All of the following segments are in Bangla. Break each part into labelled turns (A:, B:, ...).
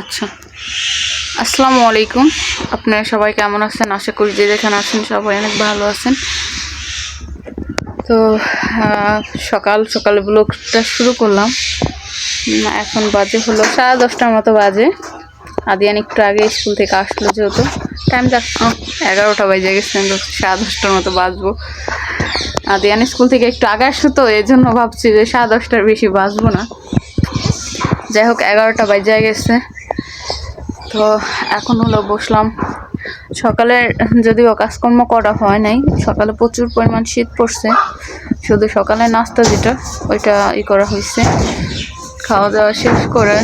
A: আচ্ছা। আসসালামু আলাইকুম। আপনারা সবাই কেমন আছেন? আশা করি যে যেখানে আছেন সবাই অনেক ভালো আছেন। তো সকাল সকাল ব্লগটা শুরু করলাম। এখন বাজে হলো সাড়ে দশটার মতো বাজে। আদিয়ান একটু আগে স্কুল থেকে আসলো যেহেতু। টাইম যাক এগারোটা বাজে গেছে সাড়ে দশটার মতো বাজবো। আদিয়ান স্কুল থেকে একটু আগে আসলো তো এই জন্য ভাবছি যে সাড়ে দশটার বেশি বাজবো না। যাই হোক, এগারোটা বাজে গেছে। তো এখন হলো বসলাম। সকালে যদিও কাজকর্ম করা হয় নাই, সকালে প্রচুর পরিমাণ শীত পড়ছে। শুধু সকালে নাস্তা যেটা, ওইটা ই করা হয়েছে। খাওয়া দাওয়া শেষ করে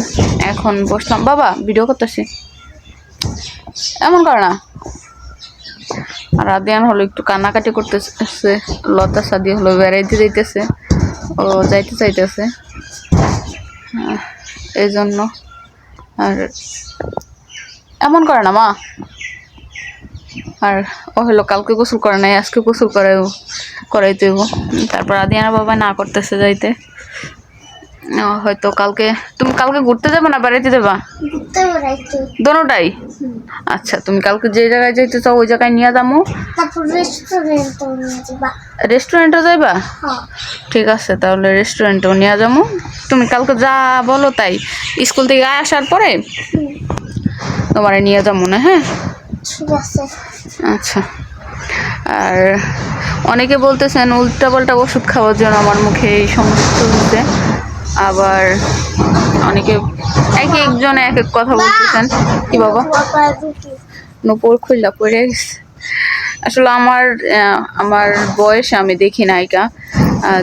A: এখন বসলাম। বাবা ভিডিও করতেছি। এমন করে না। আর আদিয়ান হলো একটু কান্নাকাটি করতেছে, লতা সাদি হলো বেড়াইতে যাইতেছে, ও যাইতে চাইতেছে। এই জন্য আর এমন করে না মা। আর ও হলো কালকে গোসল করে নাই আজকে গোসল করে করাইতে হইব। তারপর আদিয়ানা বাবা না করতেছে যাইতে। ও, হয়তো কালকে তুমি কালকে ঘুরতে যাবে না বেড়াইতে দেবা দোনোটাই? আচ্ছা তুমি কালকে যে জায়গায় যাইতে চাও ওই জায়গায় নিয়ে যাব
B: তারপর রেস্টুরেন্টে নিয়ে যাবা।
A: রেস্টুরেন্টে যাইবা?
B: হ্যাঁ।
A: ঠিক আছে তাহলে রেস্টুরেন্টেও নিয়ে যাব তুমি কালকে যা বলো তাই। স্কুল থেকে আসার পরে তোমার নিয়ে যাব না হ্যাঁ? আচ্ছা। আর অনেকে বলতেছেন উল্টা পাল্টা ওষুধ খাওয়ার জন্য আমার মুখে এই সমস্যা হচ্ছে। আবার অনেকে এক একজন এক এক কথা বলতেছেন। কি বাবা?
B: বাবা
A: নূপুর খুললা পড়ে গেছে। আসলে আমার আমার বয়স আমি দেখি নায়িকা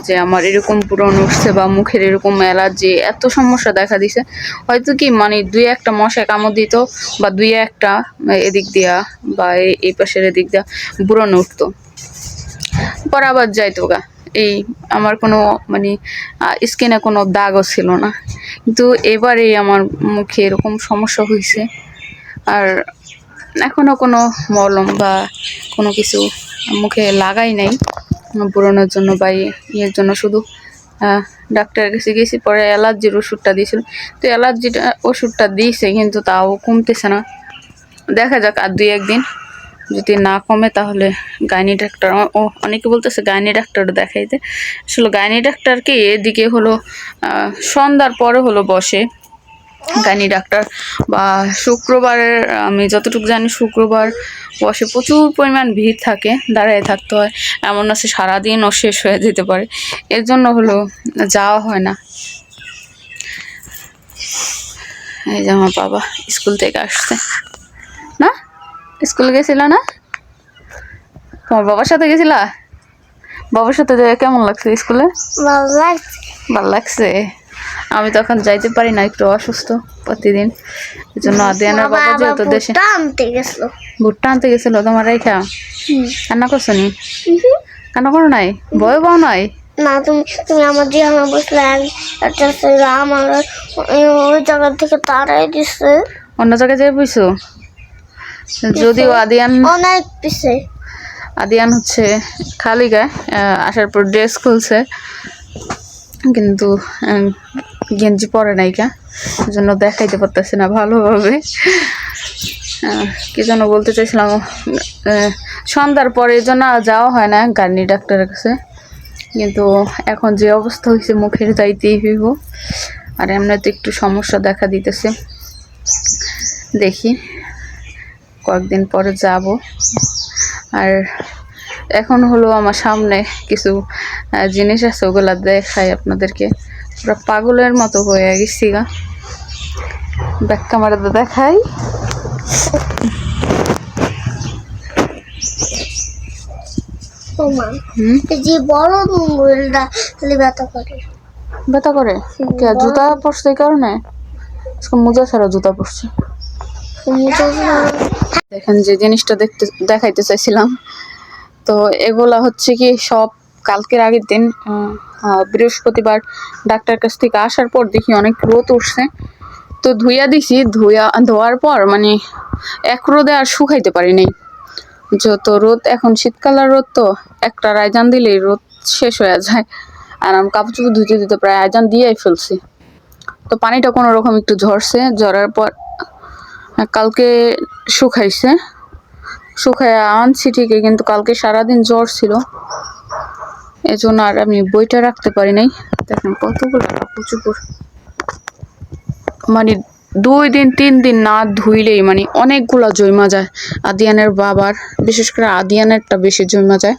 A: যে আমার এরকম পূরণ উঠছে বা মুখের এরকম অ্যালার্জি, এত সমস্যা দেখা দিছে। হয়তো কি মানে দুই একটা মশা কামড় দিত বা দুই একটা এদিক দিয়া বা এই- এই পাশের এদিক দিয়া বুড়ন উঠতো। পর আবার যাইতো গা। এই আমার কোনো মানে স্কিনে কোনো দাগও ছিল না। কিন্তু এবারেই আমার মুখে এরকম সমস্যা হয়েছে আর এখনও কোনো মলম বা কোনো কিছু মুখে লাগাই নাই। পুরোনোর জন্য বা ইয়ের জন্য শুধু ডাক্তারের কাছে গেছি, পরে অ্যালার্জির ওষুধটা দিয়েছিল। তো অ্যালার্জিটা ওষুধটা দিয়েছে, কিন্তু তাও কমতেছে না। দেখা যাক আর দুই একদিন। যদি না কমে তাহলে গাইনি ডাক্তার, ও অনেকে বলতেছে গাইনি ডাক্তার দেখাইতে। আসলে গাইনি ডাক্তারকে এদিকে হলো সন্ধ্যার পরে হলো বসে। Gynae doctor. বা শুক্রবারের আমি যতটুকু জানি শুক্রবার বসে প্রচুর পরিমাণ ভিড় থাকে দাঁড়ায় থাকতে হয়। এমন আছে সারাদিনও শেষ হয়ে যেতে পারে। এর জন্য হলো যাওয়া হয় না। এই যে আমার বাবা স্কুল থেকে আসছে। না? স্কুল গেছিল না? তোমার বাবার সাথে গেছিলা? বাবার সাথে কেমন লাগছে স্কুলে?
B: ভালো লাগছে।
A: ভালো লাগছে। আমি তখন যাইতে পারি না একটু অসুস্থ প্রতিদিন। এই জন্য আদিয়ানের
B: বাবা
A: যেহেতু দেশে
B: ভুট্টা আনতে গেছিল।
A: ভুট্টা আনতে গেছিল তোমার রেখা। কান্না করছ নি কান্না করো নাই? ভয় পাও নাই?
B: না তুমি তুমি আমার দিয়ে আমার বসলে একটা আমার ওই জায়গা থেকে তাড়াই দিছে।
A: অন্য জায়গায় যাই বুঝছ যদিও আদিয়ান
B: অনেক পিছে।
A: আদিয়ান হচ্ছে খালি গায়ে আসার পর ড্রেস খুলছে। কিন্তু গেঞ্জি পরে নাই কা। জন্য দেখাইতে পারতেছে না ভালোভাবে। কি যেন বলতে চাইছিলাম সন্ধ্যার পরে জন্য যাওয়া হয় না গার্নি ডাক্তারের কাছে। কিন্তু এখন যে অবস্থা হয়েছে মুখের যাইতেই হইব। আর এমনিতে একটু সমস্যা দেখা দিতেছে। দেখি, কয়েকদিন পরে যাব। আর এখন হলো আমার সামনে কিছু জিনিস আছে, ওগুলা দেখাই আপনাদেরকে। পুরো পাগলের মতো হয়ে গেছি গা। ব্যাক ক্যামেরাতে দেখাই।
B: যে বড় নোংরটা খালি ব্যথা করে।
A: ব্যথা করে? কে জুতা পরছে এই কারণে? মোজা ছাড়া জুতা পরছে। দেখেন যে জিনিসটা দেখতে দেখাইতে চাইছিলাম। তো এগুলা হচ্ছে কি সব কালকের আগের দিন বৃহস্পতিবার ডাক্তার কাছ থেকে আসার পর দেখি অনেক রোদ উঠছে। তো ধুইয়া দিছি, ধুইয়া ধোয়ার পর মানে এক রোদে আর শুকাইতে পারিনি যত রোদ, এখন শীতকালের রোদ তো, একটা রায়জান দিলেই রোদ শেষ হয়ে যায়। আর আমি কাপড় চোপড় ধুতে ধুতে প্রায় আয়জান দিয়েই ফেলছি। তো পানিটা কোনো রকম একটু ঝরছে, ঝরার পর কালকে শুকাইছে। শুকায় আনছি ঠিকই, কিন্তু কালকে সারাদিন জ্বর ছিল। এজন্য আর আমি বইটা রাখতে পারি নাই। দেখেন কতগুলো চোপড় মানে দুই দিন, তিন দিন না ধুইলেই মানে অনেকগুলো জমা যায়। আদিয়ানের বাবার, বিশেষ করে আদিয়ানেরটা বেশি জমা যায়।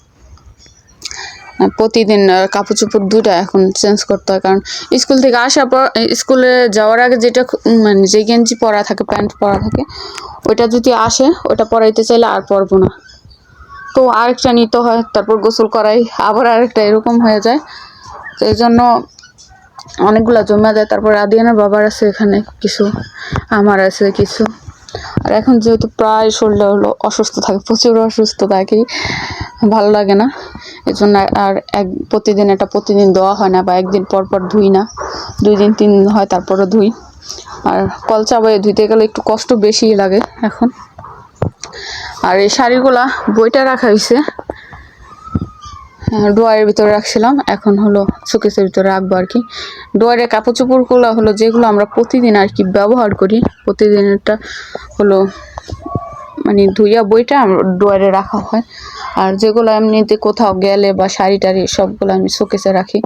A: প্রতিদিন কাপড় চোপড় দুটা এখন চেঞ্জ করতে হয়। কারণ স্কুল থেকে আসার পর স্কুলে যাওয়ার আগে যেটা মানে যে গেঞ্জি পরা থাকে, প্যান্ট পরা থাকে, ওইটা যদি আসে ওটা পরাইতে চাইলে আর পরবো না। তো আরেকটা নিতে হয়, তারপর গোসল করাই, আবার আরেকটা এরকম হয়ে যায়। তো এই জন্য অনেকগুলা জমা যায় তারপর আদিয়ানের বাবার আছে এখানে কিছু, আমার আছে কিছু। আর এখন যেহেতু প্রায় শরীরটা হলো অসুস্থ থাকে, প্রচুর অসুস্থ থাকি, ভালো লাগে না। এই জন্য আর এক, প্রতিদিন এটা প্রতিদিন দেওয়া হয় না, বা একদিন পর পর ধুই না। দুই দিন, তিন দিন হয়, তারপরও ধুই। আর কল চাবাই ধুইতে গেলে একটু কষ্ট বেশি লাগে এখন। আর এই শাড়িগুলা বইটা রাখা হয়েছে ডোয়ারের ভিতরে রাখছিলাম, এখন হলো শোকেসের ভিতরে রাখব আর কি। ডোয়ারের কাপড় চোপড়গুলো হলো যেগুলো আমরা প্রতিদিন আর কি ব্যবহার করি, প্রতিদিনেরটা হলো মানে ধুইয়া বইটা ডোয়ারে রাখা হয়। আর যেগুলো এমনিতে কোথাও গেলে বা শাড়ি টাড়ি সবগুলো আমি শোকেসে রাখি।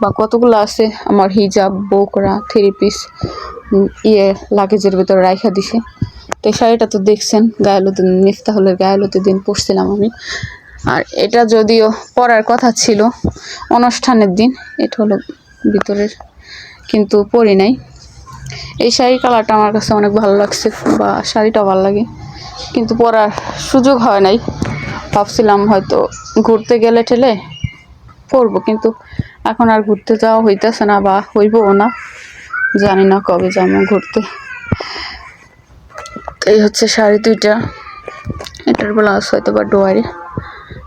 A: বা কতগুলো আছে আমার হিজাব, বোকরা, থ্রি পিস ইয়ে লাগেজের ভিতরে রাখা দিছে। তো এই শাড়িটা তো দেখছেন, গায়েলতে মিফতাহুলের গায়েলতে দিন পরছিলাম আমি। আর এটা যদিও পরার কথা ছিল, অনুষ্ঠানের দিন, এটা হলো ভিতরের, কিন্তু পরি নাই। এই শাড়ির কালারটা আমার কাছে অনেক ভালো লাগছে বা শাড়িটা ভালো লাগে, কিন্তু পরার সুযোগ হয় নাই। ভাবছিলাম হয়তো ঘুরতে গেলে ঠেলে পরবো, কিন্তু এখন আর ঘুরতে যাওয়া হইতেছে না বা হইবও না। জানি না কবে যাব ঘুরতে। এই হচ্ছে শাড়ি দুইটা। এটার ব্লাউজ হয়তো বা ডোয়ারি।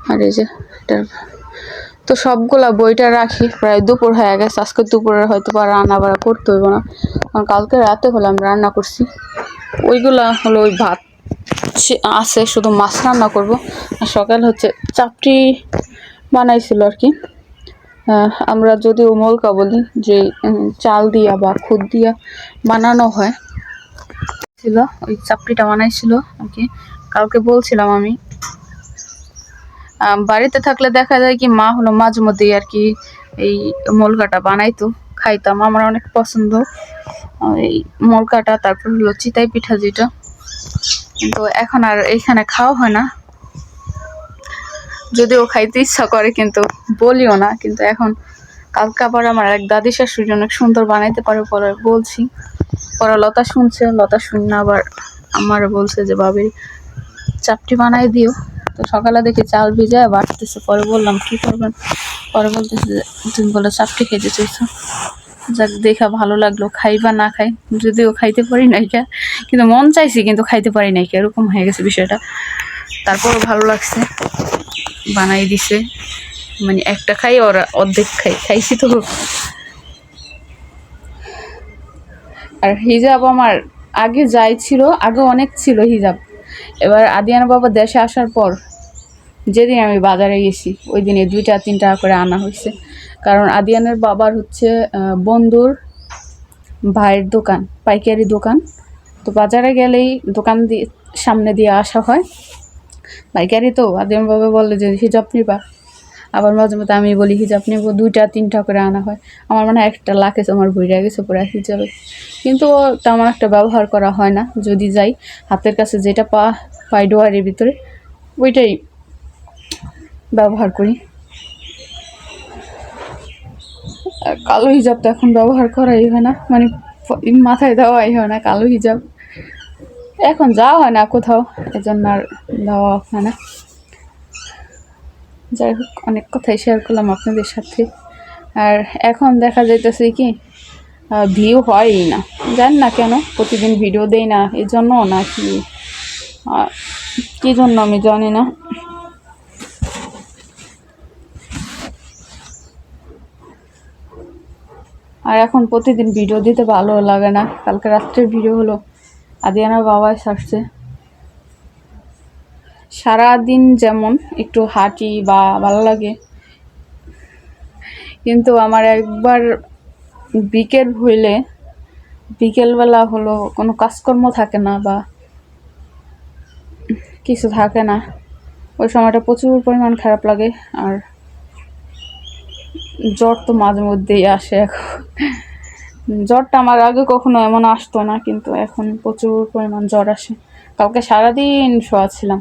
A: আর এই যে তো সবগুলা বইটা রাখি। প্রায় দুপুর হয়ে গেছে। আজকে দুপুরে হয়তো বা রান্না বাড়া করতে হইব না। কারণ কালকে রাতে হলো আমি রান্না করছি। ওইগুলা হলো ওই ভাত আছে, শুধু মাছ রান্না করব। আর সকাল হচ্ছে চাপটি বানাইছিল আর কি। আমরা যদিও মলকা বলি যে চাল দিয়া বা খুদ দিয়া বানানো হয়। ছিল, ওই চাপড়িটা বানাইছিল, আর কি। কালকে বলছিলাম আমি। বাড়িতে থাকলে দেখা যায় কি মা হলো মাঝে মধ্যেই আর কি এই মোলকাটা বানাইতো, খাইতাম। আমার অনেক পছন্দ। এই মোলকাটা, তারপর হলো চিতাই পিঠা যেটা। কিন্তু এখন আর এইখানে খাওয়া হয় না। যদিও খাইতে ইচ্ছা করে, কিন্তু বলিও না। কিন্তু এখন কালকে আবার আমার এক দাদি শাশুড়ি অনেক সুন্দর বানাইতে পারে পরে বলছি। পরে লতা শুনছে, লতা শুন আবার আমার বলছে যে ভাবি চাপটি বানাই দিও। তো সকালে দেখি চাল ভিজায় বাড়তেছে পরে বললাম, কি করবেন? পরে বলতেছে যে, তুমি বলে চাপটি খেতে চাইছো। যাক, দেখা ভালো লাগল। খাই বা না খাই, যদিও খাইতে পারি নাই কে, কিন্তু মন চাইছি, কিন্তু খাইতে পারি নাই কে। এরকম হয়ে গেছে বিষয়টা। তারপরও ভালো লাগছে। বানাই দিছে। মানে একটা খাই, ওরা অর্ধেক খাই খাইছি তো। আর হিজাব আমার আগে যাই ছিল, আগে অনেক ছিল হিজাব। এবার আদিয়ানা বাবা দেশে আসার পর যেদিন আমি বাজারে গেছি, ওই দিনে দুইটা তিন টাকা করে আনা হয়েছে। কারণ আদিয়ানের বাবার হচ্ছে বন্ধুর ভাইয়ের দোকান, পাইকারি দোকান। তো বাজারে গেলেই দোকান দিয়ে, সামনে দিয়ে আসা হয়। পাইকারি তো, আদিয়ান বাবা বলে যে হিজাব নিবা। আবার মাঝে মধ্যে আমি বলি হিজাব নেব দুইটা, তিনটা করে আনা হয়। আমার মানে একটা লাখেজ আমার বইরা গেছে, পুরো হিজাবে কিন্তু তেমন একটা ব্যবহার করা হয় না। যদি যাই, হাতের কাছে যেটা পা পাই ডোয়ারের ভিতরে, ওইটাই ব্যবহার করি। কালো হিজাব তো এখন ব্যবহার করাই হয় না। মানে মাথায় দেওয়াই হয় না কালো হিজাব। এখন যাওয়া হয় না কোথাও, এজন্য আর দেওয়া হয় না। যাই হোক অনেক কথাই শেয়ার করলাম আপনাদের সাথে। আর এখন দেখা যাইতেছে কি ভিউ হয়ই না। জান না কেন প্রতিদিন ভিডিও দেই না এই জন্য নাকি আহ, কি জন্য আমি জানি না। আর এখন প্রতিদিন ভিডিও দিতে ভালো লাগে না। কালকে রাত্রের ভিডিও হলো আদিয়ানার বাবাই সারছে সারাদিন যেমন একটু হাঁটি বা ভালো লাগে। কিন্তু আমার একবার বিকেল হইলে, বিকেলবেলা হলো কোনো কাজকর্ম থাকে না বা কিছু থাকে না, ওই সময়টা প্রচুর পরিমাণ খারাপ লাগে আর জ্বর তো মাঝে মধ্যেই আসে এখন। জ্বরটা আমার আগে কখনো এমন আসতো না, কিন্তু এখন প্রচুর পরিমাণ জ্বর আসে। কালকে সারাদিন শোয়া ছিলাম